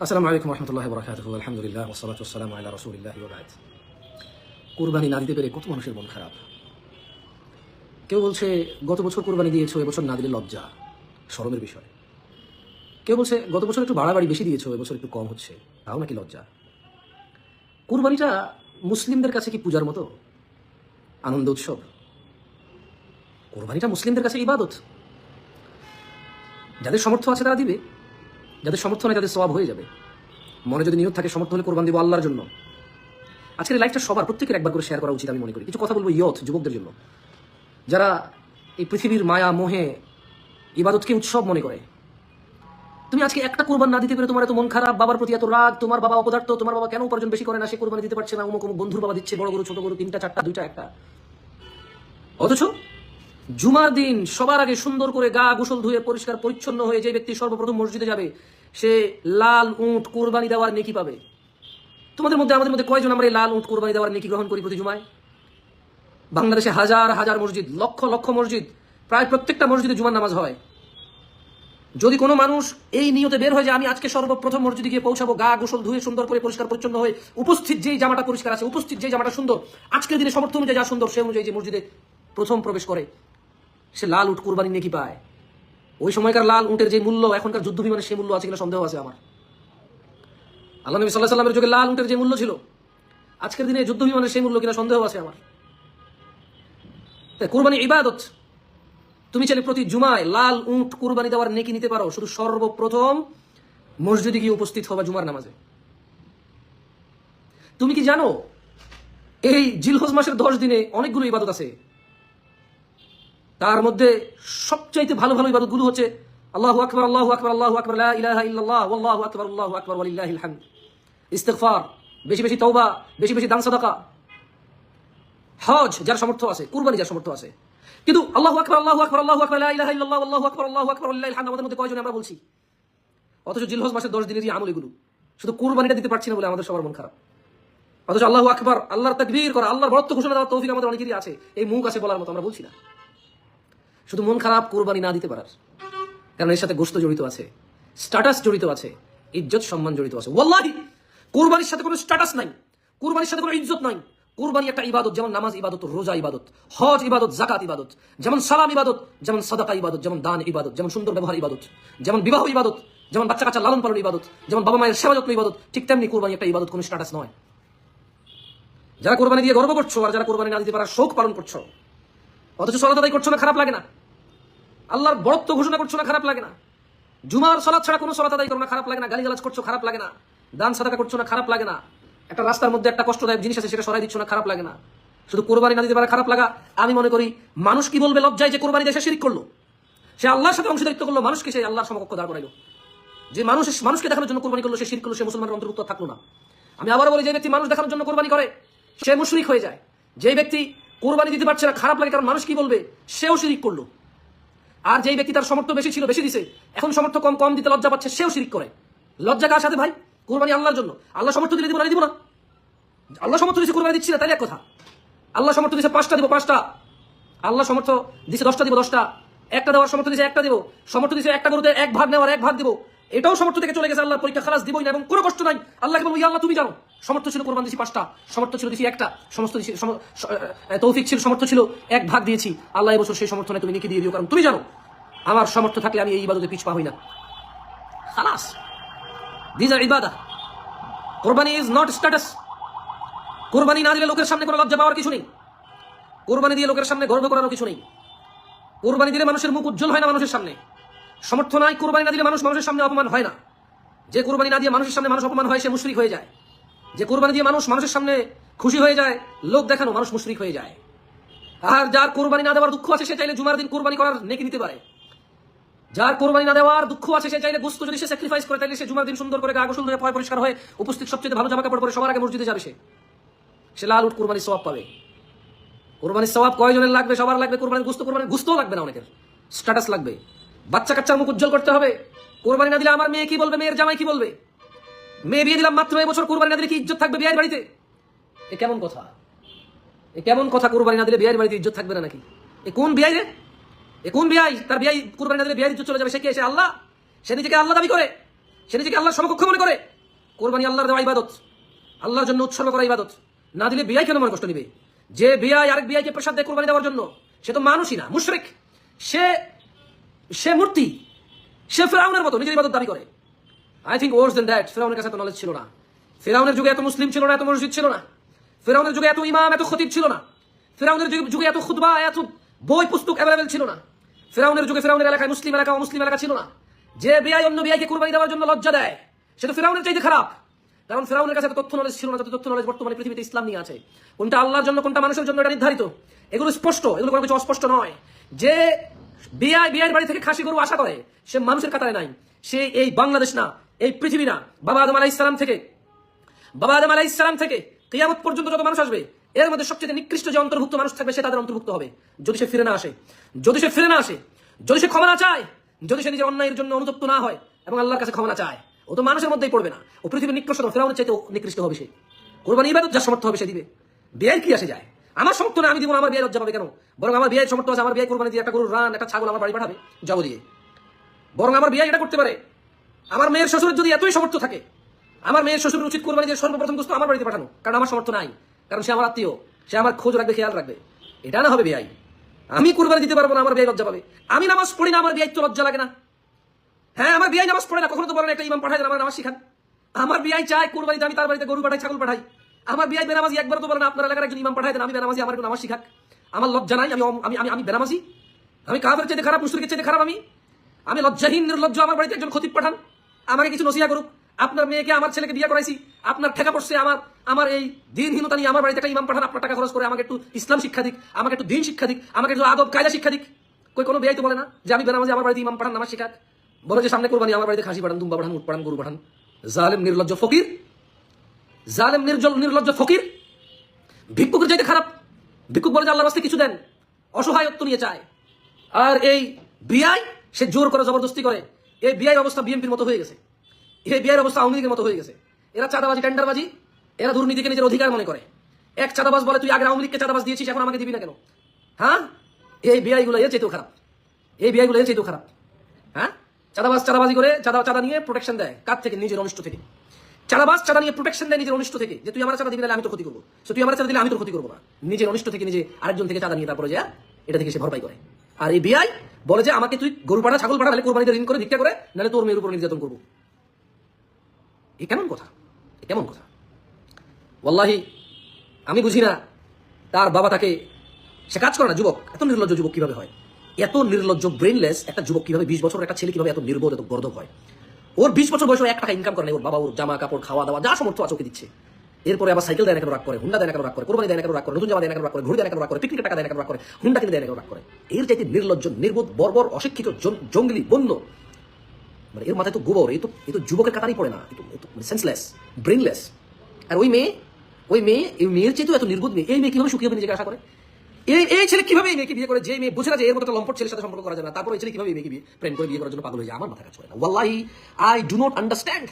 আসসালামু আলাইকুম রহমতুল্লাহ বরকাত আলহামদুলিল্লাহ ওসলাত আসসালাম আল্লাহ রসুলিল্লাহ ওবায়দ কুরবানি না দিতে পেরে কত মানুষের মন খারাপ। কেউ বলছে, গত বছর কুরবানি দিয়েছ, এবছর না দিলে লজ্জা। শরমের বিষয়। কেউ বলছে, গত বছর একটু বাড়াবাড়ি বেশি দিয়েছ, এবছর একটু কম হচ্ছে। তাও নাকি লজ্জা? কুরবানিটা মুসলিমদের কাছে কি পূজার মতো? আনন্দ উৎসব? কোরবানিটা মুসলিমদের কাছে ইবাদত। যাদের সমর্থ আছে তারা দিবে। যাদের সমর্থ নেই তাদের সবাব হয়ে যাবে। মনে যদি নিয়ত থাকে, সমর্থন হলে কোরবান দিব আল্লাহর জন্য। আজকের এই লাইফটা সবার প্রত্যেকের একবার করে শেয়ার করা উচিত আমি মনে করি। কিছু কথা বলব ইয়থ যুবকদের জন্য। যারা এই পৃথিবীর মায়া, মোহে, ইবাদতকে উৎসব মনে করে, তুমি আজকে একটা কোরবান না দিতে পেরে তোমার এত মন খারাপ, বাবার প্রতি এত রাগ, তোমার বাবা অপদার্থ, তোমার বাবা কেন উপার্জন বেশি করে না, সে কোরবানি দিতে পারছে না, অমুক অমুক বন্ধুর বাবা দিচ্ছে, বড় গরু, ছোট গরু, তিনটা, চারটা, দুইটা, একটা। অথচ জুমার দিন সবার আগে সুন্দর করে গা গোসল ধুয়ে পরিষ্কার পরিচ্ছন্ন হয়ে যে ব্যক্তি সর্বপ্রথম মসজিদে যাবে, সে লাল উঁট কোরবানি দেওয়ার নেকি পাবে। তোমাদের মধ্যে, আমাদের মধ্যে কয়জন আমরা এই লাল উঁট কোরবানি দেওয়ার নেকি গ্রহণ করি প্রতি জুমায়? বাংলাদেশে হাজার হাজার মসজিদ, লক্ষ লক্ষ মসজিদ, প্রায় প্রত্যেকটা মসজিদে জুমার নামাজ হয়। যদি কোনো মানুষ এই নিয়তে বের হয়ে যায় আমি আজকে সর্বপ্রথম মসজিদে গিয়ে পৌঁছাবো, গা গোসল ধুয়ে সুন্দর করে পরিষ্কার পরিচ্ছন্ন হয়ে উপস্থিত যেই জামাটা পরিষ্কার আছে, উপস্থিত যেই জামাটা সুন্দর, আজকের দিনে সমর্থ অনুযায়ী যা সুন্দর সে অনুযায়ী যে মসজিদে প্রথম প্রবেশ করে। সে লাল উট কোরবানি নিয়ে কি পায়। ওই সময়কার লাল উটের যে মূল্য, এখনকার যুদ্ধ বিমানের সেই মূল্য আছে কিনা সন্দেহ আছে আমার। আল্লাহ নবী সাল্লাহ সাল্লামের যুগে লাল উটের যে মূল্য ছিল, আজকের দিনে যুদ্ধ বিমানের সেই মূল্য কিনা সন্দেহ আছে আমার। তাই কোরবানি ইবাদত, তুমি চাইলে প্রতি জুমায় লাল উঁট কুরবানি দেওয়ার নেকি নিতে পারো। শুধু সর্বপ্রথম মসজিদে গিয়ে উপস্থিত হবা জুমার নামাজে। তুমি কি জানো, এই জিলহজ মাসের দশ দিনে অনেকগুলো ইবাদত আছে। তার মধ্যে সবচাইতে ভালো ভালো ইবাদতগুলো হচ্ছে আল্লাহ আকবর আল্লাহ আকবর আল্লাহ আকবর লা ইলাহা ইল্লাল্লাহ আল্লাহু আকবর আল্লাহু আকবর ওয়ালিল্লাহিল হামদ ইস্তেগফার বেশি বেশি তওবা বেশি বেশি দান সাদাকা হজ যার সামর্থ্য আছে কুরবানি যার সামর্থ্য আছে কিন্তু আল্লাহ আকবর আল্লাহ আকবর আল্লাহ আকবর লা ইলাহা ইল্লাল্লাহ আল্লাহু আকবর আল্লাহু আকবর ওয়ালিল্লাহিল হামদ আমাদের মধ্যে কয়জন আমরা বলছি অথচ জিলহজ মাসের দশ দিনের যে আমল এগুলো শুধু কুরবানিটা দিতে পারছি না বলে আমাদের সবার মন খারাপ অথচ আল্লাহ আকবর আল্লাহর তাকবীর করা আল্লাহর বরত্ব ঘোষণা দেওয়ার তৌফিক আমাদের অনেকেরই আছে এই মুখ আছে বলার মতো আমরা বলছি না শুধু মন খারাপ, কোরবানি না দিতে পারার। কারণ এর সাথে গোস্ত জড়িত আছে স্ট্যাটাস জড়িত আছে, ইজ্জত, সম্মান জড়িত আছে। ওয়াল্লাহি! কোরবানির সাথে কোনো স্ট্যাটাস নাই, কোরবানির সাথে কোনো ইজ্জত নাই। কোরবানি একটা ইবাদত, যেমন নামাজ ইবাদত, রোজা ইবাদত, হজ ইবাদত জাকাত ইবাদত, যেমন সালাম ইবাদত, যেমন সাদাকা ইবাদত, যেমন দান ইবাদত, যেমন সুন্দর ব্যবহার ইবাদত, যেমন বিবাহ ইবাদত, যেমন বাচ্চা কাচ্চা লালন পালন ইবাদত, যেমন বাবা মায়ের সেবা যত্ন ইবাদত, ঠিক তেমনি কোরবানি একটা ইবাদত কোনো স্ট্যাটাস নয়। যারা কোরবানি দিয়ে গর্ব করছ আর যারা কোরবানি না দিতে পারার শোক পালন করছ, অথচ সলাত করছ না, খারাপ লাগে না। আল্লাহর বরত্ব ঘোষণা করছ না খারাপ লাগে না? জুমার সলাৎ ছাড়া কোনো সলাত আদায় করো না, খারাপ লাগে না। গালিগালাজ করছ, খারাপ লাগে না। দান সাদাকা করছ না, খারাপ লাগে না। একটা রাস্তার মধ্যে একটা কষ্টদায়ক জিনিস আছে, সেটা সরাই দিচ্ছ না, খারাপ লাগে না। শুধু কোরবানি না দিতে পারা, খারাপ লাগা। আমি মনে করি, মানুষ কি বলবে লজ্জায় যে কোরবানি দেশে শিরিক করল। সে আল্লাহর সাথে অংশীদারিত্ব করল, মানুষকে সে আল্লাহর সমকক্ষ দাঁড় করাইলো। যে মানুষ মানুষকে দেখানোর জন্য কোরবানি করল, সে শিরিক করল, সে মুসলমানের অন্তর্ভুক্ত থাকল না। আমি আবার বলি, যে ব্যক্তি মানুষ দেখানোর জন্য কোরবানি করে, সে মুশরিক হয়ে যায়। যে ব্যক্তি কোরবানি দিতে পারছে না, খারাপ লাগে, কারণ মানুষ কি বলবে, সেও শিরিক করল। আর যেই ব্যক্তি তার সমর্থ বেশি ছিল, বেশি দিছে। এখন সমর্থ কম কম দিতে লজ্জা পাচ্ছে, সেও শিরিক করে। লজ্জা কার সাথে ভাই? কোরবানি আল্লাহর জন্য। আল্লাহ সমর্থ দিলে দিব না দিব না। আল্লাহ সমর্থ দিছে কোরবানি দিচ্ছি না তাই এক কথা। আল্লাহ সমর্থ দিছে পাঁচটা দিব, পাঁচটা। আল্লাহ সমর্থ দিছে দশটা দিব, দশটা। একটা দেওয়ার সমর্থ দিছে একটা দিব। সমর্থ দিছে একটা গরুতে এক ভাগ নেওয়ার এক ভাগ দিব। এটাও সমর্থ থেকে চলে গেছে আল্লাহর পরীক্ষা, খালাস দিবই না এবং কোনো কষ্ট নাই। আল্লাহকে বলব আল্লাহ, তুমি জানো, সমর্থ ছিল কোরবান দিচ্ছি পাঁচটা, সমর্থ ছিল দিচ্ছি একটা, সমস্ত তৌফিক ছিল, সমর্থ ছিল, এক ভাগ দিয়েছি। আল্লাহ এবছর সেই সমর্থনে তুমি নিকে দিয়ে দিও, কারণ তুমি জানো, আমার সমর্থ থাকলে আমি এই ইবাদতে পিছপা হই না। খালাস। দিজ আর ইবাদা কোরবানি ইজ নট স্ট্যাটাস কোরবানি না দিলে লোকের সামনে কোনো লজ্জা পাওয়ার কিছু নেই। কোরবানি দিয়ে লোকের সামনে গর্ব করারও কিছু নেই। কোরবানি দিলে মানুষের মুখ উজ্জ্বল হয় না মানুষের সামনে। সমর্থ নাই, কোরবানি না দিলে মানুষ মানুষের সামনে অপমান হয় না। যে কোরবানি না দিয়ে মানুষের সামনে মানুষ অপমান হয়, সে মুশরিক হয়ে যায়। যে কোরবানি দিয়ে মানুষ মানুষের সামনে খুশি হয়ে যায়, লোক দেখানো মানুষ মুশরিক হয়ে যায়। আর যার কোরবানি না দেওয়ার দুঃখ আছে, সে চাইলে জুমার দিন কোরবানি করার নেকি দিতে পারে। যার কোরবানি না দেওয়ার দুঃখ আছে, সে চাইলে গোস্ত যদি সে স্যাক্রিফাইস করে, তাইলে সে জুমার দিন সুন্দর করে গা গোসল ধরে পয় পরিষ্কার হয়ে উপস্থিত সবচেয়ে ভালো জামা কাপড় পরে সবার আগে মসজিদে যাবে সে। সে লাল উঠ কোরবানি সওয়াব পাবে। কোরবানির সওয়াব কয়জনের লাগবে? সবার লাগবে কোরবানির গুস্ত কোরবানির গুস্তও লাগবে না অনেকের। স্ট্যাটাস লাগবে। বাচ্চা কাচ্চার মুখ উজ্জ্বল করতে হবে। কোরবানি না দিলে আমার মেয়ে কি বলবে? মেয়ের জামাই কি বলবে? মেয়ে বিয়ে দিলাম মাত্র এবছর, কোরবানি না দিলে কি ইজ্জত থাকবে বিয়ের বাড়িতে? এ কেমন কথা? এ কেমন কথা কোরবানি না দিলে বিয়ের বাড়িতে ইজ্জত থাকবে না নাকি? এ কোন বিয়াই রে? এ কোন বিয়াই? তার বিয়াই কোরবানি না দিলে বিয়ের ইজ্জত চলে যাবে। সে কে? সে আল্লাহ। সে নিজেকে আল্লাহ দাবি করে। সে নিজেকে আল্লাহর সমকক্ষ মনে করে। কোরবানি আল্লাহর দেওয়া ইবাদত। আল্লাহর জন্য উৎসর্গ করা ইবাদত। না দিলে বিয়াই কেন মনে কষ্ট নিবে? যে বিয়াই আরেক বিয়াইকে প্রসাদ দেয় কোরবানি দেওয়ার জন্য, সে তো মানুষই না, মুশরিক। সে সে মূর্তি, সে ফেরাউনের মতো নিজের ইবাদত দাবি করে। I think worse than that ফেরাউনের কাছে এত নলেজ ছিল না। ফেরাউনের যুগে এত মুসলিম ছিল না, এত মসজিদ ছিল না। ফেরাউনের যুগে এত ইমাম, এত খতিব ছিল না। ফেরাউনের যুগে- এত খুতবা, এত বই পুস্তক অ্যাভেলেবেল ছিল না। ফেরাউনের যুগে ফেরাউনের এলাকায় মুসলিম এলাকা, অমুসলিম এলাকা ছিল না। যে বিআই অন্য বিআইকে কুরবানি দেওয়ার জন্য লজ্জা দেয়, সে তো ফেরাউনের চাইতে খারাপ। কারণ ফেরাউনের কাছে তথ্য নলেজ ছিল না তথ্য নলেজ বর্তমানে পৃথিবীতে ইসলাম নিয়ে আছে। কোনটা আল্লাহর জন্য, কোনটা মানুষের জন্য, এটা নির্ধারিত। এগুলো স্পষ্ট, এগুলো কোনো কিছু অস্পষ্ট নয়। যে বিআই, বিআইয়ের বাড়ি থেকে খাসি গরু আশা করে। সে মানুষের কাতারে নাই। সে এই বাংলাদেশ না, এই পৃথিবী না। বাবা আদম আলাইহিস সালাম থেকে, বাবা আদম আলাইহিস সালাম থেকে কিয়ামত পর্যন্ত যত মানুষ আসবে, এর মধ্যে সবচেয়ে নিকৃষ্ট যে অন্তর্ভুক্ত মানুষ থাকবে, সে তাদের অন্তর্ভুক্ত হবে। যদি সে ফিরে না আসে, যদি সে ফিরে না আসে, যদি সে ক্ষমা চায়, যদি সে নিজের অন্যায়ের জন্য অনুতপ্ত না হয় এবং আল্লাহর কাছে ক্ষমা চায়, ও তো মানুষের মধ্যেই পড়বে না। ও পৃথিবীর নিকৃষ্ট ফেরাউনের চাইতে নিকৃষ্ট হবে সে। কোরবানি ইবাদত যা সমর্থ হবে সে দিবে। বিয়ের কি আসে যায়? আমার সমর্থ না আমি দিব আমার বিয়ে লজ্জা পাবে কেন? বরং আমার বিয়ের সমর্থ আছে, আমার বিয়ে কোরবানি দিয়ে একটা গরুর রান, একটা ছাগল আমার বাড়ি পাঠাবে যাব দিয়ে। বরং আমার বিয়ে এটা করতে পারে। আমার মেয়ের শ্বশুরের যদি এতই সমর্থ থাকে, আমার মেয়ের শ্বশুরের উচিত কোরবানি দিয়ে সর্বপ্রথম বস্তু আমার বাড়িতে পাঠানো, কারণ আমার সমর্থ নাই, কারণ সে আমার আত্মীয়, সে আমার খোঁজ রাখবে, খেয়াল রাখবে। এটা না হবে বিয়াই আমি কোরবানি দিতে পারব না, আমার বিয়ে লজ্জা পাবে। আমি নামাজ পড়ি না, আমার বিয়ে তো লজ্জা লাগে না। হ্যাঁ আমার বিয়ে নামাজ পড়ে না, কখনো তো বলেন একটা ইমাম পাঠাই দেন, আমার নামাজ শিখান। আমার বিয়ে চায় কোরবানিতে আমি তার বাড়িতে গরু পাঠাই, ছাগল পাঠাই। আমার বিয়ে বেনামাজি একবার তো বলেন আপনার এলাকার একজন ইমাম পাঠাই দেন, আমি বেনামাজি, আমার নামাজ শিখাক। আমার লজ্জা নাই, আমি আমি আমি আমি বেনামাজি। আমি কাফের চাইতে খারাপ, মুশরিকের চাইতে খারাপ আমি। আমি লজ্জাহীন, নির্লজ্জ, আমার বাড়িতে একজন খতিব পাঠান। আমাকে কিছু নসিহা করুক। আপনার মেয়েকে, আমার ছেলেকে বিয়ে করাইছি। আপনার ঠেকা পড়ছে, আমার আমার এই দিনহীনতা নিয়ে আমার বাড়িতে একটা ইমাম পাঠান, আপনার টাকা খরচ করে আমাকে একটু ইসলাম শিক্ষা দিক, আমাকে একটু দিন শিক্ষা দিক, আমাকে একটু আদব, কায়দা শিক্ষা দিক। কই, কোনো বিয়াই তো বলে না যে আমি বেনামাজি, আমার বাড়িতে ইমাম পাঠান, নামাজ শিখাক। বলে যে সামনে কোরবানি, আমার বাড়িতে খাসি পাঠান, দুম্বা পাঠান, উট পাঠান, গরু পাঠান। জালেম, নির্লজ্জ, ফকির জালেম, নির্জল, নির্লজ্জ ফকির। ভিক্ষুকের চাইতে খারাপ। ভিক্ষুক বলে যে আল্লাহ রাস্তায় কিছু দেন, অসহায়ত্ব নিয়ে চায়। আর এই বিআই, সে জোর করে জবরদস্তি করে। এই বিআই অবস্থা বিএনপির মতো হয়ে গেছে। এই বিআইয়ের অবস্থা আওয়ামী লীগের মতো হয়ে গেছে। এরা চাঁদাবাজি, টেন্ডারবাজি, এরা দুর্নীতিকে নিজের অধিকার মনে করে। এক চাঁদাবাজ বলে, তুই আগে আওয়ামী লীগকে চাঁদাবাজ দিয়েছিস, এখন আমাকে দিবি না কেন? হ্যাঁ? এই বিআই গুলো এর চাইতেও খারাপ। এই বিআই গুলো এর চাইতেও খারাপ। হ্যাঁ? চাঁদাবাজ, চাঁদাবাজি করে চাঁদা চাঁদা নিয়ে প্রোটেকশন দেয়। কার থেকে? নিজের অনিষ্ট থেকে। চাঁদাবাজ চাঁদা নিয়ে প্রোটেকশন দেয় নিজের অনিষ্ট থেকে। যে তুই আমার চাঁদা দিবি আমি তোর ক্ষতি করব। So, তুই আমার চাঁদা দিলে আমি তোর ক্ষতি করব না। নিজের অনিষ্ট থেকে নিজে আরেকজন থেকে চাঁদা নিয়ে তারপরে যা এটা থেকে সে ভরপাই করে। আর এই বিআই বলে যে আমাকে তুই গরু পাঠা ছাগল পাঠা নাহলে কোরবানিতে ঋণ করে ভিক্ষা করে নাহলে তোর মেয়ের উপর নির্যাতন করব। এ কেমন কথা? এ কেমন কথা? ওয়াল্লাহি আমি বুঝি না তার বাবা তাকে সে কাজ করে না যুবক। এত নির্লজ্জ যুবক কীভাবে হয়? এত নির্লজ্জ ব্রেনলেস একটা যুবক কীভাবে বিশ বছর একটা ছেলে কীভাবে এত নির্বোধ এত গর্দব হয়? ওর বিশ বছর বয়সে এক টাকা ইনকাম করে ওর বাবা ওর জামা কাপড় খাওয়া দাওয়া যা সমর্থ আছে ওকে দিচ্ছে। এরপরে আবার সাইকেল দেয় না কেন রাগ করে হুন্ডা দেয় কেন রাগ করে কোরবানি দেয় কেন রাগ করে, নতুন জামা দেয় কেন রাগ করে ঘুরে দেয় কেন রাগ করে পিকনিকের টাকা দেয় কেন রাগ করে হুন্ডা কিনে দেয় কেন রাগ করে। এর চাইতে নির্লজ্জ, নির্বোধ, বর্বর, অশিক্ষিত জঙ্গলি, বন্য। মানে এর মাথায় তো গোবর, এই তো এই তো যুবকের কাতারই পড়ে না সেন্সলেস ব্রেনলেস আর ওই মেয়ে ওই মেয়ে, এই মেয়ের চেয়ে তো এত নির্বোধ মেয়ে, এই মেয়ে কীভাবে সুখী হবে নিজেকে আশা করে? এই ছেলে কীভাবে মেয়েকে বিয়ে করে? যে মেয়ে বুঝে না যে এর মতো লম্পট ছেলের সাথে সম্পর্ক করা যায় না। তারপর এই ছেলে কীভাবে মেয়েকে বিয়ে প্রেম করে বিয়ে করার জন্য পাগল হয়ে যায়? আমার মাথা কাজ করে না। ওয়াল্লাহি আই ডু নট আন্ডারস্ট্যান্ড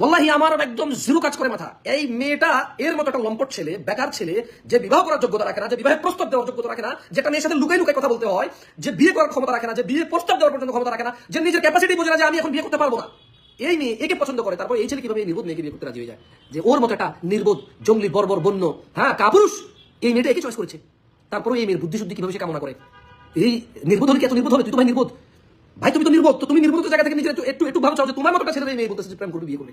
ওয়াল্লাহি, আমার একদম জিরো কাজ করে মাথা। এই মেয়েটা এর মতো একটা লম্পট ছেলে, বেকার ছেলে, যে বিবাহ করার যোগ্যতা রাখে না, যে বিবাহের প্রস্তাব দেওয়ার যোগ্যতা রাখে না, যেটা মেয়ের সাথে লুকাই লুকাই কথা বলতে হয়, যে বিয়ে করার ক্ষমতা রাখে না, যে বিয়ে প্রস্তাব দেওয়ার পর্যন্ত ক্ষমতা রাখে না, যে নিজের ক্যাপাসিটি বোঝে না যে আমি এখন বিয়ে করতে পারব না। এই মেয়ে একে পছন্দ করে। তারপর এই ছেলে কীভাবে নির্বোধ মেয়েকে বিয়ে করতে রাজি হয়ে যায়? যে ওর মতো একটা নির্বোধ, জঙ্গলি, বর্বর, বন্য হ্যাঁ কাপুরুষ, এই মেয়েটা একে চয়েস করেছে। তারপরে এই মেয়ের বুদ্ধি শুদ্ধি কীভাবে সে কামনা করে? এই নির্বোধ হলে কি এত নির্বোধ হবে? তুই তো ভাই নির্বোধ। ভাই, তুমি তো নির্বোধ। তো তুমি নির্বোধ জায়গা থেকে নিজের একটু- একটু একটু ভাবে, চাও যে তোমার মতো ছেলে মেয়ে বলতেছে প্রেম করবে, বিয়ে করবে।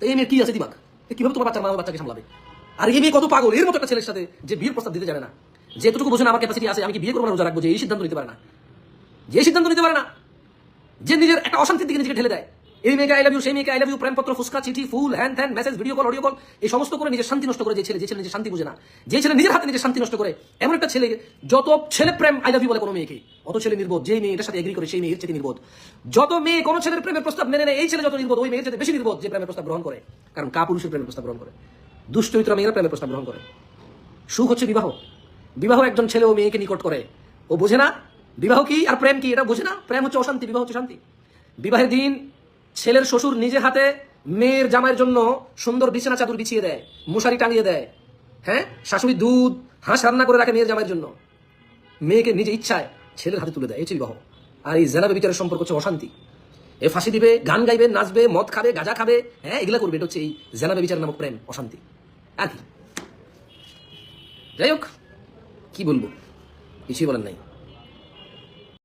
তো এই মেয়ের কি আছে দিমাগ? কীভাবে তোমার বাচ্চার মা বাচ্চাকে সামলাবে? আর এই মেয়ে কত পাগল? এর মতো একটা ছেলের সাথে যে বিয়ের প্রস্তাব দিতে জানে না। যেটুকু বোঝে না আমার ক্যাপাসিটি আছে, আমি কি বিয়ে করব রোজা রাখব? যে এই সিদ্ধান্ত নিতে পারে না। যে সিদ্ধান্ত নিতে পারে না। যে নিজের একটা অশান্তির দিকে নিজেকে ঢেলে দেয়। এই মেয়েকে আই লাভ ইউ সেই মেয়েকে আই লাভ ইউ প্রেমপত্র ফুসকা, চিঠি, ফুল হ্যান ত্যান message video call audio call এই সমস্ত করে নিজের শান্তি নষ্ট করে যে ছেলে যে ছেলে নিজের শান্তি বুঝে না। যে ছেলে নিজের হাতে নিজের শান্তি নষ্ট করে, এমন একটা ছেলে, যত ছেলে প্রেম আই লাভ ইউ বলে কোনো মেয়েকে, অত ছেলে নির্বোধ, যেই মেয়ে এটার সাথে এগ্রি করে, সেই মেয়ের চেয়ে নির্বোধ। যত মেয়ে কোনো ছেলের প্রেমের প্রস্তাব মেনে নেয়, এই ছেলে যত নির্বোধ, ওই মেয়ের চেয়ে বেশি নির্বোধ যে প্রেমের প্রস্তাব গ্রহণ করে, কারণ কা পুরুষের প্রেমের প্রস্তাব গ্রহণ করে। দুষ্টমিত্র মেয়েরা প্রেমের প্রস্তাব গ্রহণ করে। সুখ হচ্ছে বিবাহ। বিবাহ একজন ছেলে ও মেয়েকে নিকট করে। ও বোঝে না, বিবাহ কি আর প্রেম কি, এটা বোঝে না। প্রেম হচ্ছে অশান্তি, বিবাহ হচ্ছে শান্তি। বিবাহের দিন ছেলের শ্বশুর নিজে হাতে মেয়ের জামাইয়ের জন্য সুন্দর বিছানা চাদর বিছিয়ে দেয়, মশারি টাঙিয়ে দেয়। হ্যাঁ? শাশুড়ি দুধ, হাঁস রান্না করে রাখে মেয়ের জামাইয়ের জন্য। মেয়েকে নিজে ইচ্ছায় ছেলের হাতে তুলে দেয়। এই বিবাহ আর এই জেনাবে বিচারের সম্পর্ক হচ্ছে অশান্তি। এ ফাঁসি দিবে, গান গাইবে, নাচবে, মদ খাবে, গাঁজা খাবে হ্যাঁ এগুলা করবে। এটা হচ্ছে এই জেনাবে বিচার নামক প্রেম, অশান্তি। আর কি? যাই হোক, কি বলব? কিছুই বলার নাই।